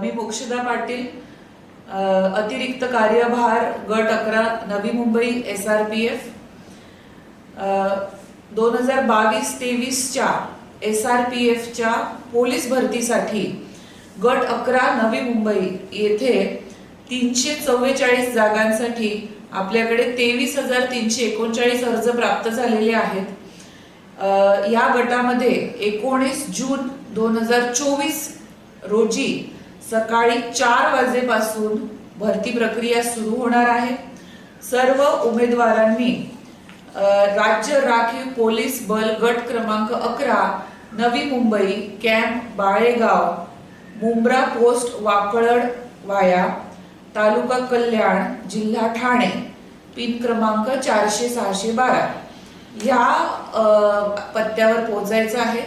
मी मोक्षदा पाटील अतिरिक्त कार्यभार गट अकरा Navi Mumbai S R P F दोन हजार बावीस तेवीसच्या एस आर पी एफच्या पोलीस भरतीसाठी गट अकरा नवी मुंबई येथे तीनशे चव्वेचाळीस जागांसाठी आपल्याकडे तेवीस हजार तीनशे एकोणचाळीस अर्ज प्राप्त झालेले आहेत. या गटामध्ये एकोणीस जून दोन हजार चोवीस रोजी सकाळी चार वाजेपासून भरती प्रक्रिया सुरू होणार आहे. सर्व उमेदवारांनी राज्य राखीव पोलीस बल गट क्रमांक अकरा Navi Mumbai camp Balegaon Mumbra post Wakalad via taluka Kalyan जिल्हा ठाणे पिन क्रमांक चारशे सहाशे बारा. ह्या पत्त्यावर पोहोचायचं आहे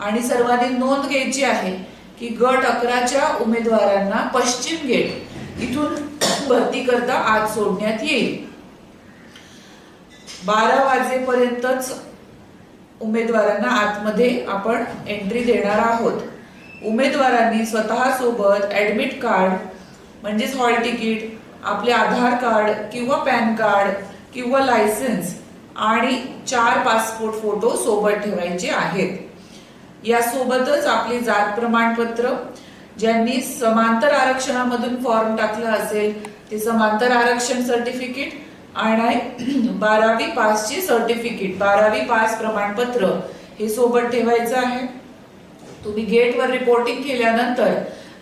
आणि सर्वांनी नोंद घ्यायची आहे. की गट अकराच्या उमेदवारांना पश्चिम गेट इथून भरती करता आज सोडण्यात येईल. बारा वाजेपर्यंतच उमेदवारांना आतमध्ये आपण एंट्री देणार आहोत. उमेदवारांनी स्वतःसोबत ॲडमिट ऍडमिट कार्ड म्हणजेच हॉल तिकीट आपले आधार कार्ड किंवा पॅन कार्ड किंवा लायसन्स आणि चार पासपोर्ट फोटो सोबत ठेवायचे आहेत. यासोबतच आपले जात प्रमाणपत्र ज्यांनी समांतर आरक्षणामधून फॉर्म टाकला असेल ते समांतर आरक्षण सर्टिफिकेट आणि बारावी पासची सर्टिफिकेट बारावी पास प्रमाणपत्र हे सोबत ठेवायचं आहे. तुम्ही गेटवर रिपोर्टिंग केल्यानंतर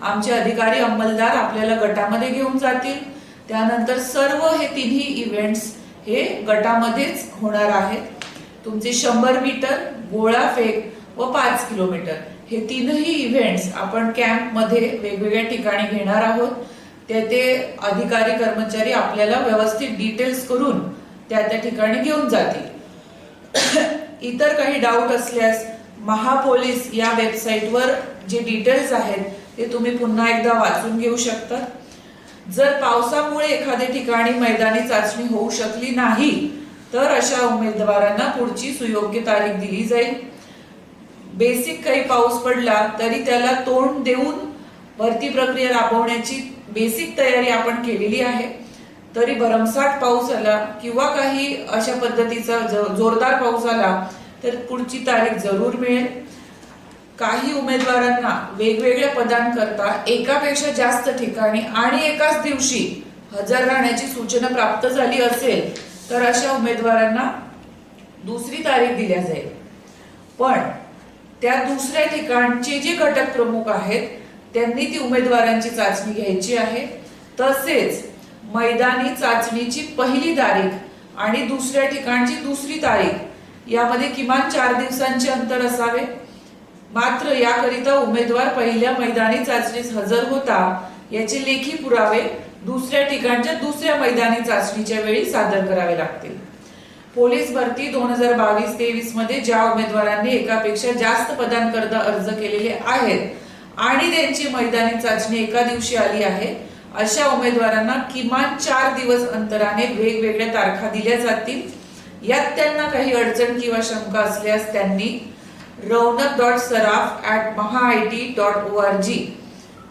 आमचे अधिकारी अंमलदार आपल्याला गटामध्ये घेऊन जातील. त्यानंतर सर्व हे तिन्ही इव्हेंट्स हे गटामध्येच होणार आहेत. तुमचे शंभर मीटर गोळा फेक व पाच किलोमीटर. हे तीनही इव्हेंट्स आपण कॅम्पमध्ये वेगवेगळ्या ठिकाणी घेणार आहोत. ते ते अधिकारी कर्मचारी आपल्याला व्यवस्थित डिटेल्स करून त्या त्या ठिकाणी घेऊन जातील. इतर काही डाऊट असल्यास महापोलीस या वेबसाईटवर जे डिटेल्स आहेत ते तुम्ही पुन्हा एकदा वाचून घेऊ शकता. जर पावसामुळे एखाद्या ठिकाणी मैदानी चाचणी होऊ शकली नाही तर अशा उमेदवारांना पुढची सुयोग्य तारीख दिली जाईल. बेसिक काही पाऊस पडला तरी त्याला तोंड देऊन भरती प्रक्रिया राबवण्याची बेसिक तयारी आपण केलेली आहे. तरी भरमसाठ पाऊस आला किंवा काही अशा पद्धतीचा जोरदार पाऊस आला तर पुढची तारीख जरूर मिळेल. काही उमेदवारांना वेगवेगळ्या पदांकरता एकापेक्षा जास्त ठिकाणी आणि एकाच दिवशी हजर राहण्याची सूचना प्राप्त झाली असेल तर अशा उमेदवारांना दुसरी तारीख दिल्या जाईल. पण त्या दुसऱ्या ठिकाणचे जे घटक प्रमुख आहेत त्यांनी ती उमेदवारांची चाचणी घ्यायची आहे. तसेच मैदानी चाचणीची पहिली तारीख आणि दुसऱ्या ठिकाणची दुसरी तारीख यामध्ये किमान चार दिवसांचे अंतर असावे. मात्र याकरिता उमेदवार पहिल्या मैदानी चाचणीस हजर होता याचे लेखी पुरावे दुसऱ्या ठिकाणच्या दुसऱ्या मैदानी चाचणीच्या वेळी सादर करावे लागतील. पोलीस भरती दोन हजार बावीस तेवीसमध्ये ज्या उमेदवारांनी एकापेक्षा जास्त पदांकरता अर्ज केलेले आहेत आणि त्यांची मैदानी चाचणी एका दिवशी आली आहे अशा उमेदवारांना किमान चार दिवस अंतराने वेगवेगळ्या तारखा दिल्या जातील. यात त्यांना काही अडचण किंवा शंका असल्यास त्यांनी Raunak dot Saraf at Maha I T dot O R G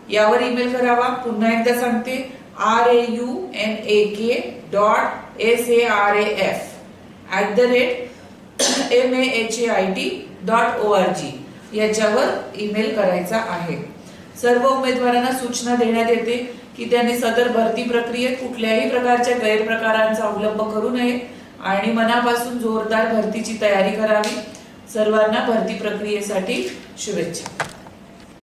यावर ईमेल करावा. पुन्हा एकदा सांगते R A U N A K dot S A R A F at the rate M A H A I T dot O R G याच्यावर email करायचा आहे. सर्व उमेदवारांना सूचना देण्यात येते की त्यांनी सदर भरती प्रक्रियेत कुठल्याही प्रकारच्या गैरप्रकारांचा अवलंब करू नये आणि मनापासून जोरदार भरतीची तयारी करावी. सर्वांना भरती प्रक्रियेसाठी शुभेच्छा.